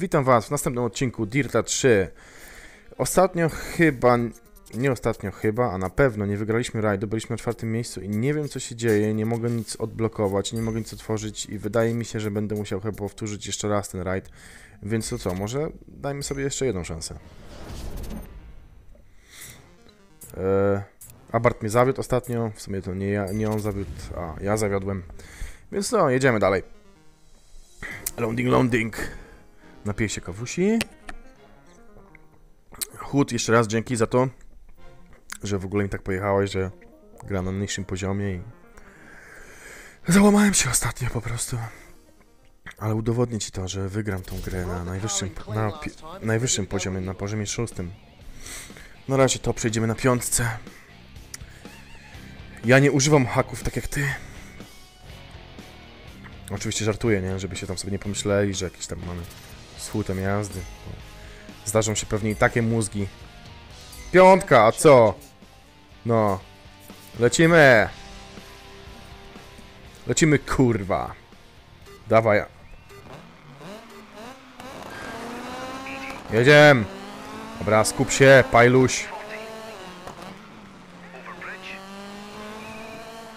Witam Was w następnym odcinku Dirta 3. Ostatnio chyba, nie ostatnio chyba, a na pewno nie wygraliśmy rajdu, byliśmy na czwartym miejscu i nie wiem co się dzieje, nie mogę nic odblokować, nie mogę nic otworzyć i wydaje mi się, że będę musiał chyba powtórzyć jeszcze raz ten rajd. Więc to co, może dajmy sobie jeszcze jedną szansę. Eee, Abart mnie zawiódł ostatnio, w sumie to nie, ja, nie on zawiódł, a ja zawiodłem. Więc no, jedziemy dalej. Loading, loading. Napiję się kawusi. Chód, jeszcze raz dzięki za to, że w ogóle mi tak pojechałeś, że gra na niższym poziomie i... Załamałem się ostatnio po prostu. Ale udowodnię ci to, że wygram tą grę na najwyższym, na najwyższym poziomie, na poziomie szóstym. Na razie to przejdziemy na piątce. Ja nie używam haków tak jak ty. Oczywiście żartuję, nie? Żeby się tam sobie nie pomyśleli, że jakieś tam mamy z hutem jazdy. Zdarzą się pewnie i takie mózgi. Piątka, a co? No. Lecimy! Lecimy, kurwa. Dawaj. Jedziemy. Dobra, skup się, pajluś.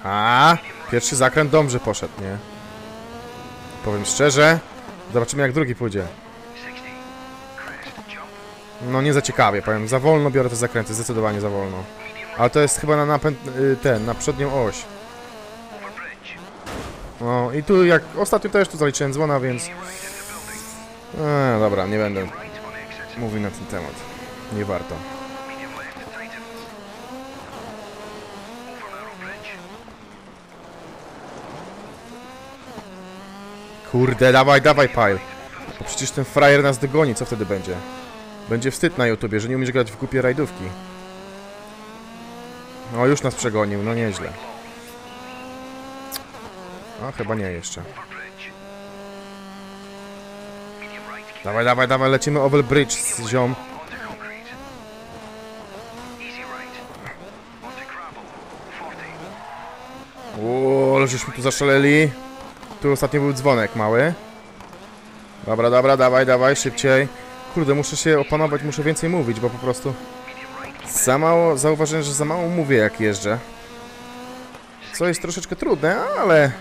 A, pierwszy zakręt dobrze poszedł, nie? Powiem szczerze. Zobaczymy jak drugi pójdzie. No nie za ciekawie, powiem. Za wolno biorę te zakręty, zdecydowanie za wolno. Ale to jest chyba na napęd, y, ten, na przednią oś. No i tu jak, ostatnio też tu zaliczyłem dzwona, więc... Eee, dobra, nie będę mówił na ten temat. Nie warto. Kurde, dawaj, dawaj, Pile. Bo przecież ten frajer nas dogoni, co wtedy będzie? Będzie wstyd na YouTubie, że nie umiesz grać w głupie rajdówki. No, już nas przegonił, no nieźle. No, chyba nie jeszcze. Dawaj, dawaj, dawaj, lecimy over bridge z ziom. Uuu, ale żeśmy tu zaszaleli. Tu ostatnio był dzwonek mały. Dobra, dobra, dawaj, dawaj, szybciej. Kurde, muszę się opanować, muszę więcej mówić, bo po prostu... Za mało, zauważyłem, że za mało mówię jak jeżdżę. Co jest troszeczkę trudne, ale...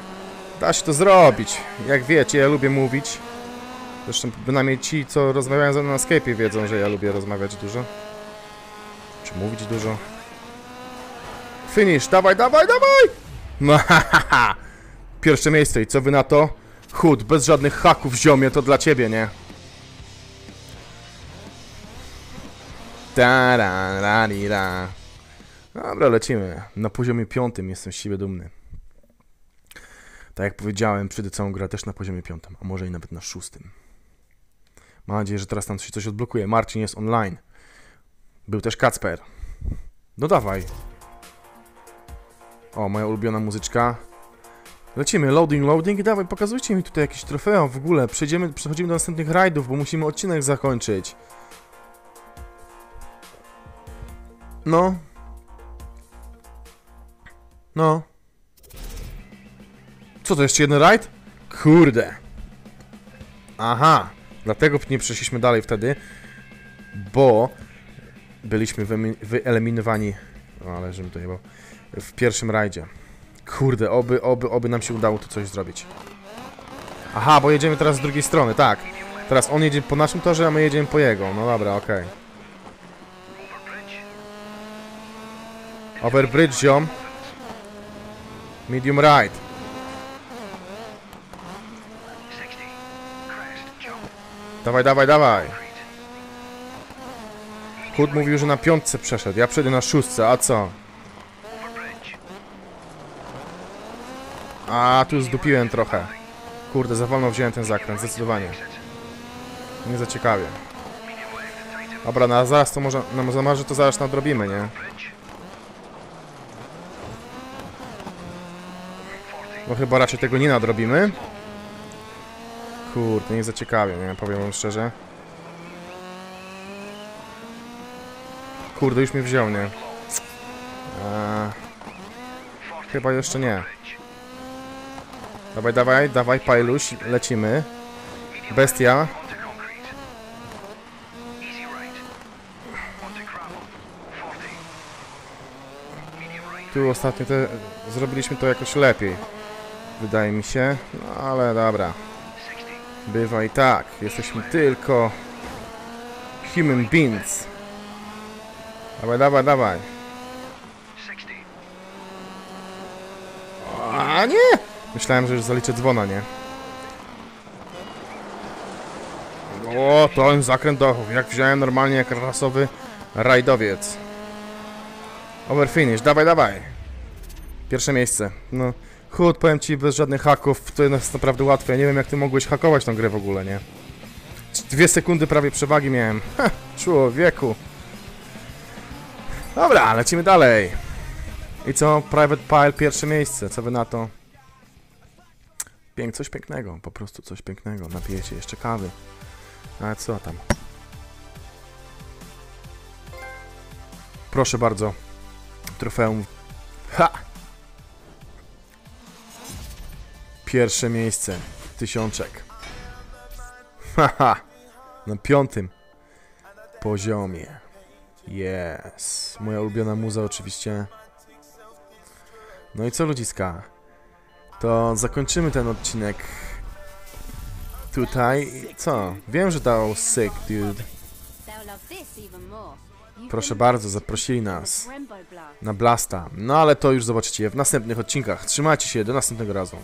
Da się to zrobić. Jak wiecie, ja lubię mówić. Zresztą bynajmniej ci, co rozmawiają ze mną na Skype'ie wiedzą, że ja lubię rozmawiać dużo. Czy mówić dużo. Finish, dawaj, dawaj, dawaj! No hahaha! Pierwsze miejsce i co wy na to? Chód, bez żadnych haków ziomie, to dla ciebie, nie? Tarararira. Dobra, lecimy. Na poziomie piątym jestem z siebie dumny. Tak jak powiedziałem, przyjdę całą grę też na poziomie piątym, a może i nawet na szóstym. Mam nadzieję, że teraz tam się coś odblokuje. Marcin jest online. Był też Kacper. No dawaj. O, moja ulubiona muzyczka. Lecimy, loading, loading i dawaj, pokazujcie mi tutaj jakieś trofeum w ogóle. Przejdziemy, przechodzimy do następnych rajdów, bo musimy odcinek zakończyć. No. No. Co to, jeszcze jeden rajd? Kurde. Aha. Dlatego nie przeszliśmy dalej wtedy, bo byliśmy wyeliminowani, o, ale żebym to jebał, w pierwszym rajdzie. Kurde, oby, oby, oby nam się udało tu coś zrobić. Aha, bo jedziemy teraz z drugiej strony, tak. Teraz on jedzie po naszym torze, a my jedziemy po jego. No dobra, okej. Overbridge, ziom. Medium right. Dawaj, dawaj, dawaj. Hood mówił, że na piątce przeszedł. Ja przejdę na szóstce, a co? A, tu zdupiłem trochę. Kurde, za wolno wziąłem ten zakręt, zdecydowanie. Nie za ciekawie. Dobra, no zaraz to może, no za to zaraz nadrobimy, nie? Bo chyba raczej tego nie nadrobimy. Kurde, nie zaciekawie, nie? Powiem wam szczerze. Kurde, już mi wziął, nie? Eee, chyba jeszcze nie. Dawaj, dawaj, dawaj, Pajluś, lecimy. Bestia. Tu ostatnio te, zrobiliśmy to jakoś lepiej. Wydaje mi się. No ale dobra. Bywa i tak. Jesteśmy tylko... Human beings. Dawaj, dawaj, dawaj. A nie! Myślałem, że już zaliczę dzwona, nie? O, to ten zakręt dochów. Jak wziąłem normalnie jak rasowy rajdowiec. Over finish, dawaj, dawaj. Pierwsze miejsce. No, chód, powiem ci, bez żadnych haków, to jest naprawdę łatwe. Ja nie wiem, jak ty mogłeś hakować tą grę w ogóle, nie? Dwie sekundy prawie przewagi miałem. Ha, człowieku. Dobra, lecimy dalej. I co? Private Pile, pierwsze miejsce. Co wy na to? Pięk, coś pięknego, po prostu coś pięknego. Napiję się jeszcze kawy. Ale co tam? Proszę bardzo. Trofeum. Ha! Pierwsze miejsce. Tysiączek. Haha. Na piątym poziomie. Yes. Moja ulubiona muza oczywiście. No i co ludziska? To zakończymy ten odcinek tutaj. Co? Wiem, że dał sick, dude. Proszę bardzo, zaprosili nas na Blasta. No ale to już zobaczycie w następnych odcinkach. Trzymajcie się, do następnego razu.